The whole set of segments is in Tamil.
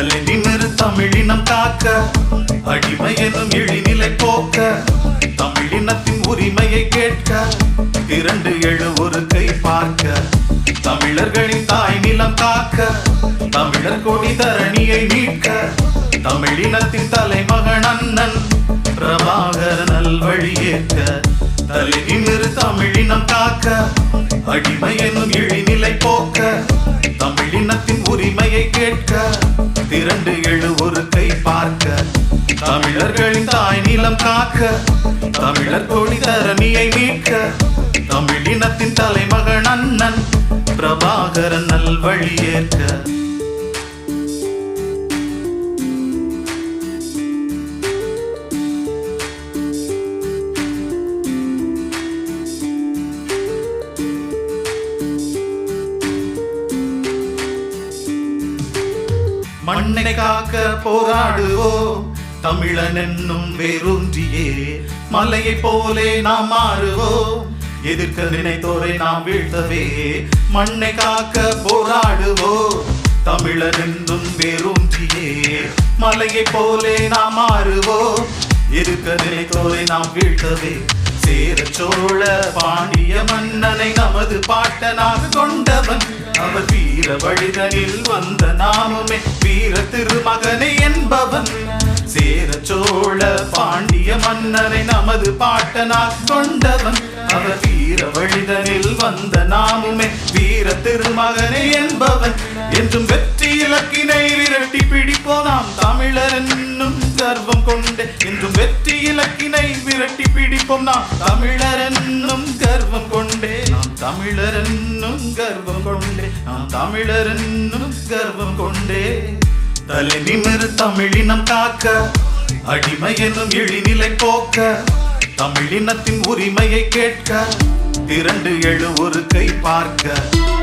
தலை நிமிரு தமிழினம் காக்க அடிமை எனும் இழிநிலை போக்க. தமிழினத்தின் உரிமையை கேட்க. இரண்டு எழு ஒரு கை பார்க்க. தமிழர்களின் தாய் நிலம் காக்க தமிழர் கொடி தரணியை மீட்க. தமிழினத்தின் தலைமகன் அண்ணன் பிரபாகர் நல்வழியேற்க தலை நிமிரு தமிழினம் காக்க அடிமை எனும் இழிநிலை நிலம் காக்க தமிழர் கொடி தரணியை மீட்க தமிழ் இனத்தின் தலைமகன் அண்ணன் பிரபாகரன் நல்வழி ஏற்க. மண்ணை காக்க போராடுவோம் தமிழனென்னும் வேரூன்றியே மலையை போலே நாம் மாறுவோம். எதிர்க்க நினைத்தோரை நாம் வீழ்த்தவே மண்ணை காக்க போராடுவோம். தமிழனென்னும் வேரூன்றியே மலையை போலே நாம் மாறுவோம். எதிர்க்க நினைத்தோரை நாம் வீழ்த்தவே சேர சோழ பாண்டிய மன்னனை நமது பாட்டனாக கொண்டவன். அவர் வீர வழிதனில் வந்த நாமுமே வீர திருமகனை என்பவன். சேர சோழ பாண்டிய மன்னரை நமது பாட்டனாக கொண்டவன். அவர் வீர வழிதனில் வந்த நாமுமே வீர திருமகனை என்பவன். என்றும் வெற்றி இலக்கினை விரட்டி பிடிப்போம் நாம் தமிழர் என்னும் கர்வம் கொண்டு. என்றும் வெற்றி இலக்கினை விரட்டி பிடிப்போம் நாம் தமிழர் என்னும் கர்வம் கொண்டே. நாம் தமிழர் என்னும் கர்வம் கொண்டே. நாம் தமிழர் என்னும் கர்வம் கொண்டே. தலை நிமிரு தமிழினம் காக்க அடிமை என்னும் இழிநிலை போக்க தமிழினத்தின் உரிமையை கேட்க திரண்டு எழு ஒரு கை பார்க்க.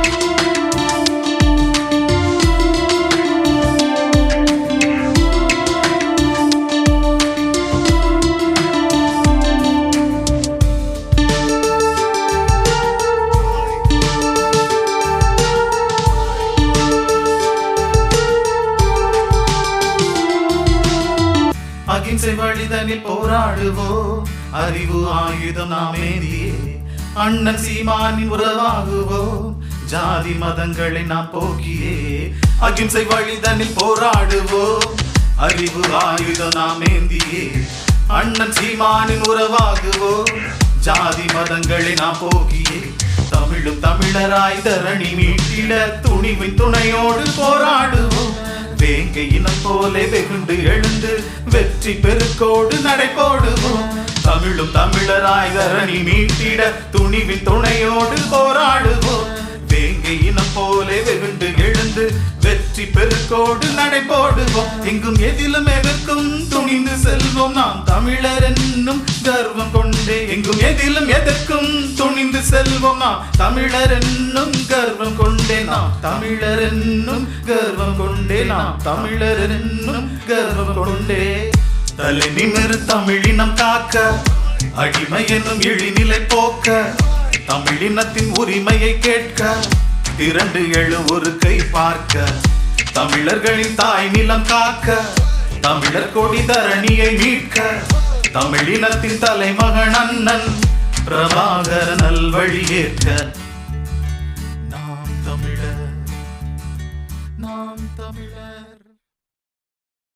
அகிம்சை வழிதனில் போராடுவோ அறிவு ஆயுதம் நாம் ஏந்தியே. அண்ணன் சீமானின் உறவாகுவோ ஜாதி மதங்களை நாம் போக்கியே. அகிம்சை வழிதனில் போராடுவோ அறிவு ஆயுதம் நாம் ஏந்தியே. அண்ணன் சீமானின் உறவாகுவோ ஜாதி மதங்களை நாம் போக்கியே. தமிழும் தமிழராய் தரணி மீட்டிட துணிவின் துணையோடு போராடுவோம். வேங்கை இனம் போலே வெகுண்டு எழுந்து வெற்றி பெருக்கோடு நடைபோடுவோம் தமிழும் தமிழராய் தரணி மீட்டிட துணிவின் துணையோடு போராடுவோம். வேங்கை இனம் போலே வெகுண்டு எழுந்து வெற்றி பெருக்கோடு நடைபோடுவோம் எங்கும் எதிலும் எதற்கும் துணிந்து செல்வோம். நாம் தமிழர் என்னும் கர்வம் கொண்டு என்றே எங்கும் எதிலும் எதற்கும் துணிந்து செல்வோமா? தமிழர் என்னும் கர்வம் கொண்டே நாம் தமிழர் என்னும் கர்வம் கொண்டே நாம் தமிழர் என்னும் கர்வம் கொண்டே. தலை நிமிரு தமிழினம் காக்க அடிமை என்னும் இழிநிலை போக்க தமிழினத்தின் உரிமையை கேட்க திரண்டு எழு ஒரு கை பார்க்க தமிழர்களின் தாய் நிலம் காக்க தமிழர் கொடி தரணியை மீட்க தமிழினத்தின் தலைமகன் அண்ணன் பிரபாகர நல்வழியேற்க. நாம் தமிழர் நாம் தமிழர்.